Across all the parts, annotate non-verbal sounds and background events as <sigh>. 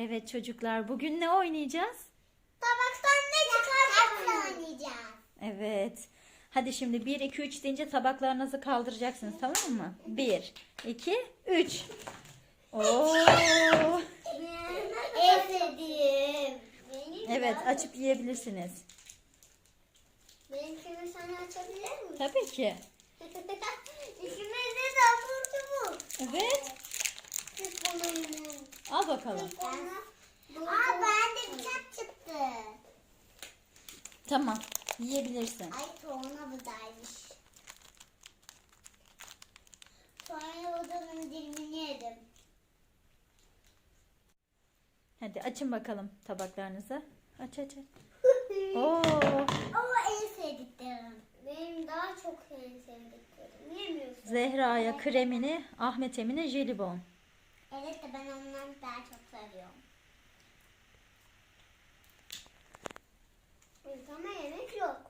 Evet çocuklar bugün ne oynayacağız? Tabaktan ne çıkarsa oynayacağız. Evet. Hadi şimdi 1 2 3 deyince tabaklarınızı kaldıracaksınız tamam mı? 1 2 3. Oo! En sevdiğim. Benim Evet açıp yiyebilirsiniz. Benimkini sana açabilir miyim? Tabii ki. <laughs> İkimiz de abur cubur. Evet. Al bakalım. Aa bende bıçak çıktı. Tamam. Yiyebilirsin. Ay torna budaymış. Sonra budanın dilimini yedim. Hadi açın bakalım tabaklarınızı. Aç aç aç. <laughs> Oo! Ama en sevdiklerim. Benim daha çok en sevdiklerim. Yemiyorsun. Zehra'ya kremini, Ahmet Emin'e jelibon. Evet de ben ondan daha çok seviyorum. Ama yemek yok.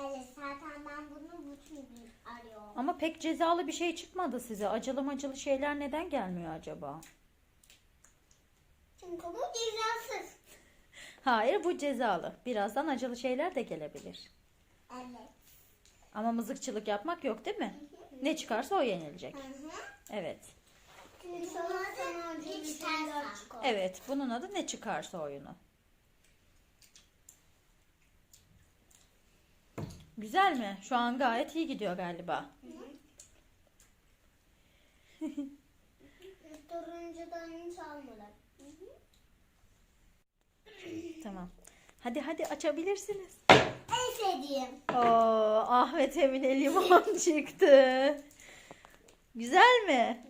Evet zaten ben bunu bütün gün arıyorum. Ama pek cezalı bir şey çıkmadı size. Acılı macılı şeyler neden gelmiyor acaba? Çünkü bu cezasız. <laughs> Hayır bu cezalı. Birazdan acılı şeyler de gelebilir. Evet. Ama mızıkçılık yapmak yok değil mi? Ne çıkarsa o yenilecek. Hı hı. Evet. Hiç ters. Evet bunun adı ne çıkarsa oyunu. Güzel mi? Şu an gayet iyi gidiyor galiba. <laughs> Turuncudan hiç almadım. Tamam. Hadi hadi açabilirsiniz. En sevdiğim. Oo, Ahmet Emine limon <laughs> çıktı. Güzel mi?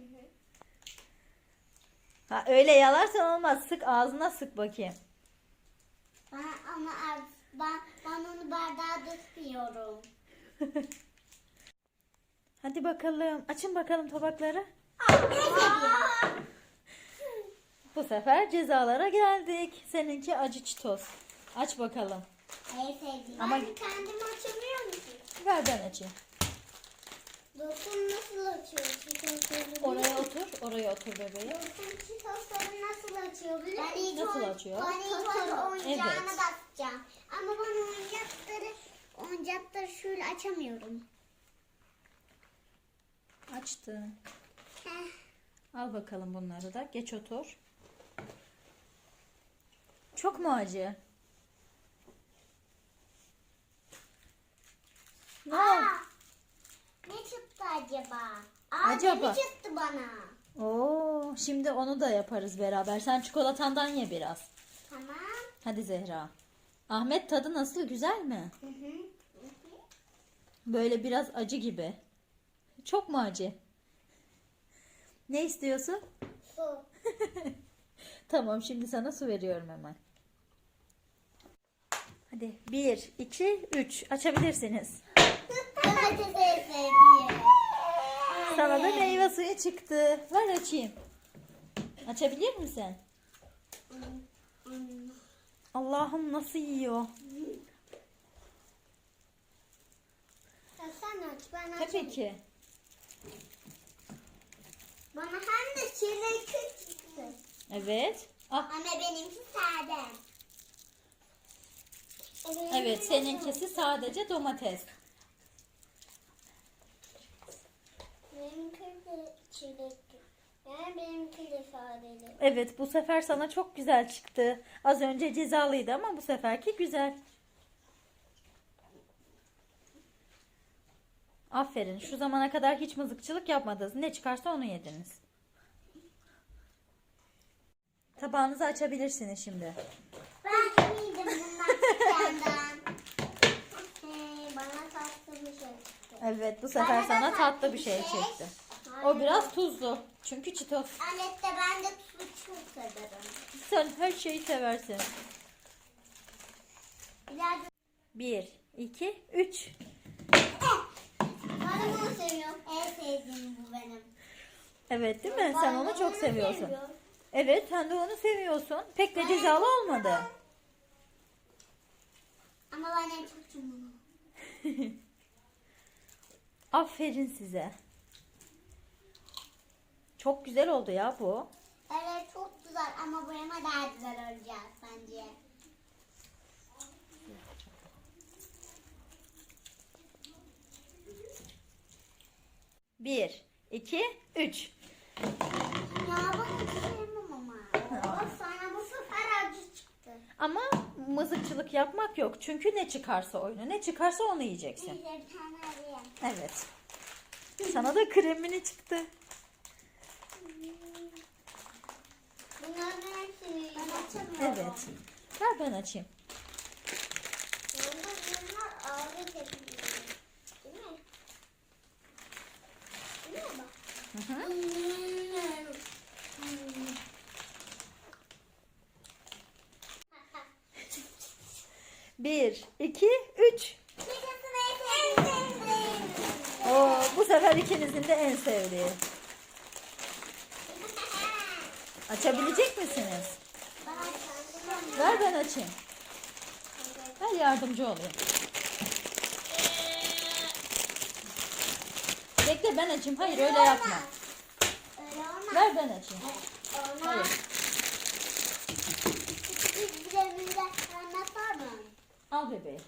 Ha, öyle yalarsan olmaz. Sık ağzına sık bakayım. Ben ama ben, ben onu bardağa dökmüyorum. <laughs> Hadi bakalım. Açın bakalım tabakları. Bu sefer cezalara geldik. Seninki acı çitos. Aç bakalım. En sevdiğim. Ama- Ama kendim açamıyor musun? Ver ben açayım. Dokun nasıl? Çitosları Oraya otur. Oraya otur bebeğim. Dokun çitosları nasıl açıyor biliyor musun? Ben ilk Nasıl oy- açıyor? Ben ilk oy- oyuncağına Evet. basacağım. Ama ben oyuncakları oyuncakları şöyle açamıyorum. Açtım. Heh. Al bakalım bunları da. Geç otur. Çok mu acı? Ne oldu? Aa, acaba? Aa, Acaba? çıktı bana. Oo, şimdi onu da yaparız beraber. Sen çikolatandan ye biraz. Tamam. Hadi Zehra. Ahmet tadı nasıl? Güzel mi? Hı hı. Böyle biraz acı gibi. Çok mu acı? Ne istiyorsun? Su. <laughs> Tamam şimdi sana su veriyorum hemen. Hadi 1, 2, 3 açabilirsiniz. Sevdiğim. Sana da meyve suyu çıktı. Ver açayım. Açabilir misin? Allah'ım nasıl yiyor? Sen aç ben Tabii açayım. ki. Bana hem de çilekli çıktı. Evet. Ah, Ama benimki sade. evet seninkisi sadece domates. Benimki de çilekli. Yani benimki de sadeli. Evet bu sefer sana çok güzel çıktı. Az önce cezalıydı ama bu seferki güzel. Aferin. Şu zamana kadar hiç mızıkçılık yapmadınız. Ne çıkarsa onu yediniz. Tabağınızı açabilirsiniz şimdi. Ben yemedim bundan çıkandan. Ee, bana tatlı bir şey çıktı. Evet bu sefer sana tatlı bir şey çıktı. O biraz tuzlu. Çünkü çitos. Annette ben de tuzu çok severim. Sen her şeyi seversin. Biraz Bir, iki, üç. Ben bunu seviyorum. En sevdiğim bu benim. Evet değil mi? Sen onu çok seviyorsun. Evet sen de onu seviyorsun. Pek de cezalı olmadı. Ama ben en çok bunu. <laughs> Aferin size. Çok güzel oldu ya bu. Evet çok güzel ama boyama daha güzel olacak bence. Bir, iki, üç. Ya ben hiç sevmem ama. Bak sana bu sefer acı çıktı. Ama mızıkçılık yapmak yok. Çünkü ne çıkarsa oyunu. Ne çıkarsa onu yiyeceksin. Bir tane. Evet. Sana da kremini çıktı. Evet. Ver ben açayım. Bir, iki, üç. Oo, bu sefer ikinizin de en sevdiği. Açabilecek misiniz? Ver ben açayım. Ver yardımcı olayım. Bekle ben açayım. Hayır öyle yapma. Ver ben açayım. Hayır. Al bebeği.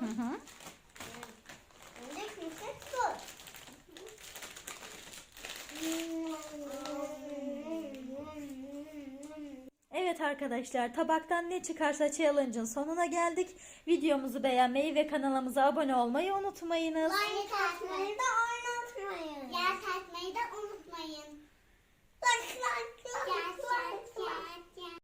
Hı hı. Evet arkadaşlar tabaktan ne çıkarsa challenge'ın sonuna geldik. Videomuzu beğenmeyi ve kanalımıza abone olmayı unutmayınız. Like atmayı da unutmayın. Yer atmayı da unutmayın. Like like like like like.